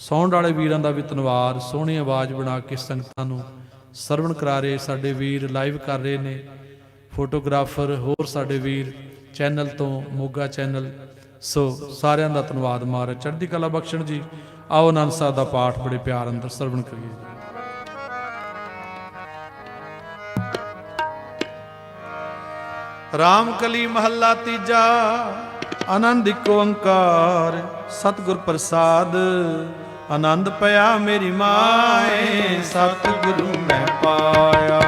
ਸੌਂਡ ਵਾਲੇ ਵੀਰਾਂ ਦਾ ਵੀ ਧੰਨਵਾਦ। ਸੋਹਣੀ ਆਵਾਜ਼ ਬਣਾ ਕੇ ਸੰਗਤਾਂ ਨੂੰ। ਸਰਵਣ ਕਰਾ ਰਹੇ ਸਾਡੇ ਵੀਰ, ਲਾਈਵ ਕਰ ਰਹੇ ਨੇ। ਫੋਟੋਗ੍ਰਾਫਰ ਹੋਰ ਸਾਡੇ ਵੀਰ, ਚੈਨਲ ਤੋਂ ਮੋਗਾ ਚੈਨਲ। ਸੋ ਸਾਰਿਆਂ ਦਾ ਧੰਨਵਾਦ ਮਹਾਰਾਜ। ਚੜ੍ਹਦੀ ਕਲਾ ਬਖਸ਼ਣ ਜੀ। ਆਓ ਆਨੰਦ ਸਾਹਿਬ ਦਾ ਪਾਠ ਬੜੇ ਪਿਆਰ ਅੰਦਰ ਸਰਵਣ ਕਰੀਏ। ਰਾਮ ਕਲੀ ਮਹੱਲਾ ਤੀਜਾ, ਆਨੰਦ ਇੱਕ ਓੰਕਾਰ, ਸਤਿਗੁਰ ਪ੍ਰਸਾਦ। ਆਨੰਦ ਪਿਆ ਮੇਰੀ ਮਾਏ ਸਤਿਗੁਰੂ ਮੈਂ ਪਾਇਆ।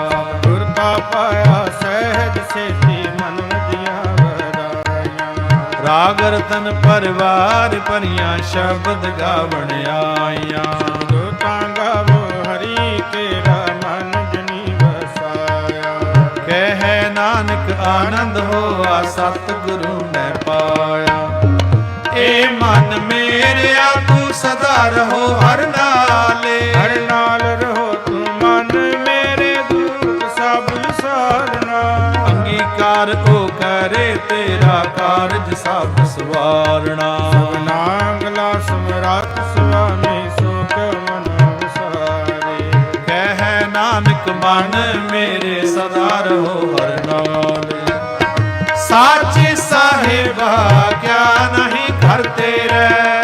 ਗੁਰ ਕਾ ਪਾਇਆ ਸਹਿਜ ਸੇਤੀ ਮਨ ਦੀਆਂ ਵਡਾਈਆਂ। ਰਾਗ ਰਤਨ ਪਰਿਵਾਰ ਭਰੀਆਂ ਸ਼ਬਦ ਗਾਵਣ ਆਈਆਂ। ਜੋ ਤਾਂ ਗਾਵੋ ਹਰੀ ਕੇਰਾ ਮਨ ਜਨੀ ਵਸਾਇਆ। ਕਹਿ ਨਾਨਕ ਆਨੰਦ ਹੋਆ ਸਤਿਗੁਰੂ ਮੈਂ ਪਾਇਆ। ਏ ਮਨ ਮੇਰਿਆ ਸਦਾ ਰਹੋ ਹਰ ਨਾਲੇ। ਹਰ ਨਾਲ ਰਹੋ ਤੂੰ ਮਨ ਮੇਰੇ ਦੁੱਖ ਸਭ ਸਾਰਨਾ ਅੰਗੀਕਾਰ ਉਹ ਕਰੇ ਤੇਰਾ ਕਾਰਜ ਸਭ ਸਵਾਰਣਾ ਸੁਆਮੀ ਸੋਖ ਮਨ ਵਸਾਰੇ। ਕਹਿ ਨਾਨਕ ਮਨ ਮੇਰੇ ਸਦਾ ਰਹੋ ਹਰ ਨਾਲੇ। ਸਾਚੇ ਸਾਹਿਬਾ ਕਿਆ ਨਹੀਂ ਘਰ ਤੇਰੇ।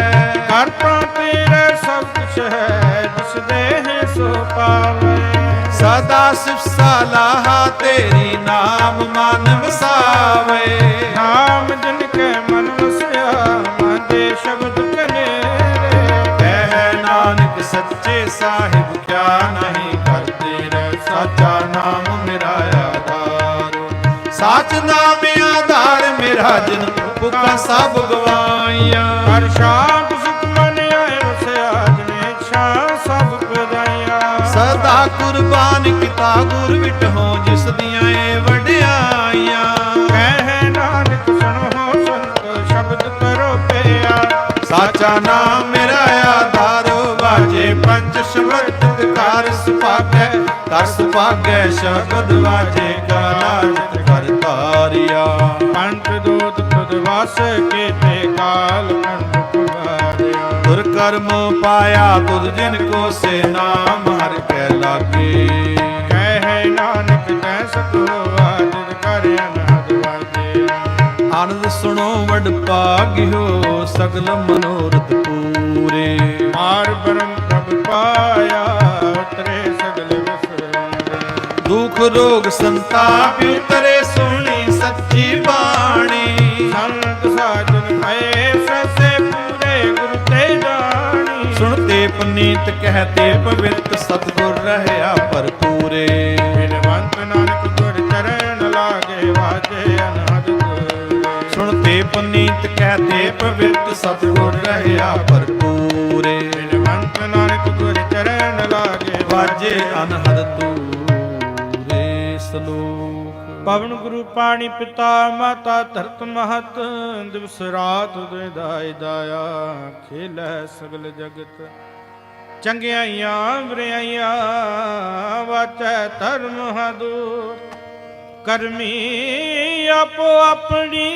ਸਿਫ ਸਲਾਹਾ ਤੇਰੀ ਨਾਮ ਮਨ ਵਸਾਵੇ। ਨਾਮ ਜਿਨ ਕੇ ਮਨ ਵਸਿਆ ਮਾਦੇ ਸ਼ਬਦ ਕਨੇਰੇ ਕਹਿ ਨਾਨਕ ਸੱਚੇ ਸਾਹਿਬ ਕਿਆ ਨਹੀਂ ਕਰਤੇ ਰਹਿ ਸਾਚਾ ਨਾਮ ਮੇਰਾ ਆਧਾਰ। ਸਾਚ ਨਾਮ ਆਧਾਰ ਮੇਰਾ ਜਿਨ ਭੁੱਖਾ ਸਭ ਗਵਾਈਆਂ। ਹਰ ਸ਼ਾਂਤ ਕੁਰਬਾਨ ਕੀਤਾ ਗੁਰ ਵਿਟਹੋ ਜਿਸ ਦੀਆਂ ਏ ਵਡਿਆਈਆਂ। ਕਹਿ ਨਾਨਕ, ਸੁਣੋ ਸੰਤ, ਸ਼ਬਦ ਕਰੋ ਪਿਆ। ਸਾਚਾ ਨਾਮ ਮੇਰਾ ਆਧਾਰ ਵਾਜੇ ਪੰਜ ਸ਼ਬਦ ਕਰ ਸੁਭਾਗੈ ਕਰ ਸੁਭਾਗੈ, ਸ਼ਬਦ ਵਾਜੇ ਕਾਲਾਜਿਤ ਕਰ ਤਾਰਿਆ ਕੰਠ ਦੂਤ ਤੁਧ ਵਾਸ ਕੀਤੇ, ਕਾਲ ਕੰਠ ਕੁਵਾਰਿਆ ਤੁਰ ਕਰਮ ਪਾਇਆ ਤੁਧ ਜਿਨ ਕੋ ਸੇ ਨਾਮ ਹਰ ਕੈ ਲਾਗੇ। ਸੁਣੋ ਵਡ ਭਾਗਿਓ ਸਗਲ ਮਨੋਰਥ ਪੂਰੇ। ਮਾਰ ਬਰਮ ਪ੍ਰਭ ਪਾਇਆ ਉਤਰੇ ਸਗਲ ਵਿਸਰੇ ਦੁਖ ਰੋਗ ਸੰਤਾਪ ਉਤਰੇ ਸੁਣੀ ਸੱਚੀ ਬਾਣੀ। ਸੰਤ ਸਾਜਨ ਭਏ ਸਸੇ ਪੂਰੇ ਗੁਰ ਤੇ ਜਾਣੀ। ਸੁਣਤੇ ਪਨੀਤ ਕਹਤੇ ਪਵਿੱਤ ਸਤਗੁਰ ਰਹਿਆ ਭਰਪੂਰੇ। ਪਨੀਤ ਕਹਤੇ ਪਵਿੱਤ ਸਤਗੁਰ ਰਹਿਆ ਭਰਪੂਰੇ। ਬਿਨਵੰਤ ਨਾਨਕ ਗੁਰ ਚਰਨ ਲਾਗੇ ਵਾਜੇ ਅਨਹਦ ਤੂਰੇ ਸਲੋਕ। ਪਵਨ ਗੁਰੂ ਪਾਣੀ ਪਿਤਾ ਮਾਤਾ ਧਰਤ ਮਹਤ, ਦਿਵਸ ਰਾਤ ਦਾਇ ਦਾਇਆ, ਖੇਲੈ ਸਗਲ ਜਗਤ। ਚੰਗਿਆਈਆਂ ਬਰਿਆਈਆਂ ਵਾਚੈ ਧਰਮ ਹਦੂਰ। ਕਰਮੀ ਆਪੋ ਆਪਣੀ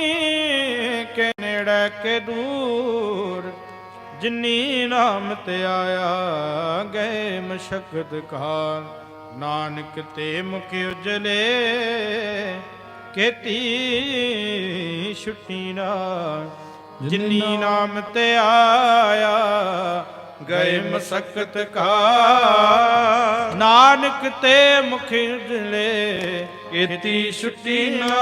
ਨੇੜੇ ਕੇ ਦੂਰ, ਜਿਨੀ ਨਾਮ ਤੇ ਆਇਆ ਗਏ ਮਸ਼ਕਤ ਕਾਲ। ਨਾਨਕ ਤੇ ਮੁਖ ਉਜਲੇ, ਕੀਤੀ ਛੁੱਟੀ ਨਾ ਜਿਨੀ ਨਾਮ ਤੇ ਆਇਆ ਗਏ ਮਸਕਤ ਕਾ ਨਾਨਕ ਤੇ ਮੁਖ ਉਜਲੇ, ਕੀਤੀ ਛੁੱਟੀ ਨਾ